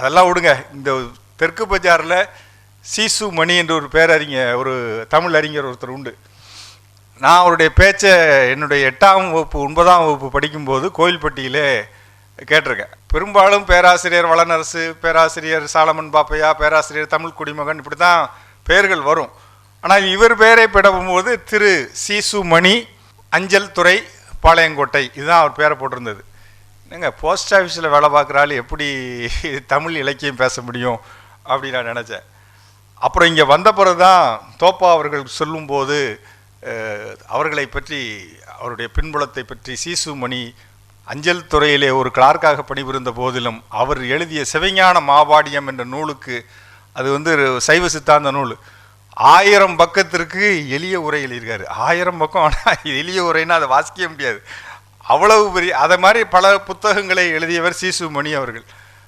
அதெல்லாம் விடுங்க. இந்த தெற்கு பஜாரில் சீசு மணி என்ற ஒரு பேரறிஞர் ஒரு தமிழ் அறிஞர் ஒருத்தர் உண்டு. நான் அவருடைய பேச்சை என்னுடைய எட்டாம் வகுப்பு ஒன்பதாம் வகுப்பு படிக்கும்போது கோயில்பட்டியிலே கேட்டிருக்கேன். பெரும்பாலும் பேராசிரியர் வளனரசு பேராசிரியர் சாலமன் பாப்பையா பேராசிரியர் தமிழ் குடிமகன் இப்படி தான் பெயர்கள் வரும். ஆனால் இவர் பெயரை பெறவும்போது திரு சீசு மணி அஞ்சல் துறை பாளையங்கோட்டை இதுதான் அவர் பேரை போட்டிருந்தது. ஏங்க போஸ்ட் ஆஃபீஸில் வேலை பார்க்குற ஆள் எப்படி தமிழ் இலக்கியம் பேச முடியும் அப்படின்னு நான் நினச்சேன். அப்புறம் இங்கே வந்த பிறகு தான் தோப்பா அவர்கள் சொல்லும்போது அவர்களை பற்றி அவருடைய பின்புலத்தை பற்றி சீசு மணி அஞ்சல் துறையிலே ஒரு கிளார்க்காக பணிபுரிந்த போதிலும் அவர் எழுதிய சிவஞான மாபாடியம் என்ற நூலுக்கு அது வந்து சைவ சித்தாந்த நூல். ஆயிரம் பக்கத்திற்கு எளிய உரை எழுதியிருக்காரு. ஆயிரம் பக்கம் ஆனால் எளிய உரைன்னா அதை வாசிக்கவே முடியாது. அவ்வளவு பெரிய அதை மாதிரி பல புத்தகங்களை எழுதியவர் சீசு மணி அவர்கள்.